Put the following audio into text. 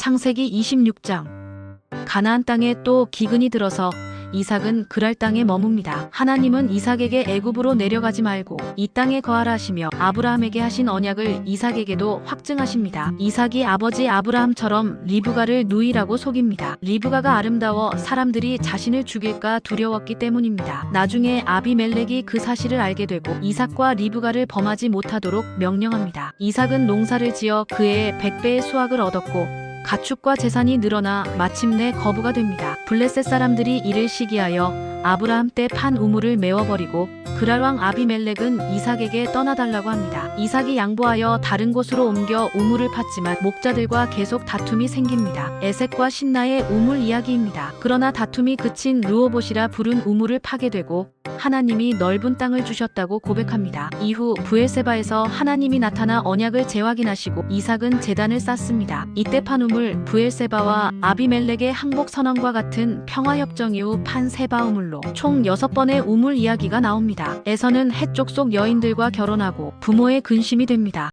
창세기 26장 가나안 땅에 또 기근이 들어서 이삭은 그랄 땅에 머뭅니다. 하나님은 이삭에게 애굽으로 내려가지 말고 이 땅에 거하라 하시며 아브라함에게 하신 언약을 이삭에게도 확증하십니다. 이삭이 아버지 아브라함처럼 리브가를 누이라고 속입니다. 리브가가 아름다워 사람들이 자신을 죽일까 두려웠기 때문입니다. 나중에 아비멜렉이 그 사실을 알게 되고 이삭과 리브가를 범하지 못하도록 명령합니다. 이삭은 농사를 지어 그의 100배의 수확을 얻었고 가축과 재산이 늘어나 마침내 거부가 됩니다. 블레셋 사람들이 이를 시기하여 아브라함 때 판 우물을 메워버리고 그랄 왕 아비멜렉은 이삭에게 떠나달라고 합니다. 이삭이 양보하여 다른 곳으로 옮겨 우물을 팠지만 목자들과 계속 다툼이 생깁니다. 에색과 신나의 우물 이야기입니다. 그러나 다툼이 그친 루오봇이라 부른 우물을 파게 되고 하나님이 넓은 땅을 주셨다고 고백합니다. 이후 부엘세바에서 하나님이 나타나 언약을 재확인하시고 이삭은 재단을 쌓습니다. 이때 판 우물 부엘세바와 아비멜렉의 항복 선언과 같은 평화협정 이후 판 세바 우물로 총 6번의 우물 이야기가 나옵니다. 에서는 해쪽 속 여인들과 결혼하고 부모의 근심이 됩니다.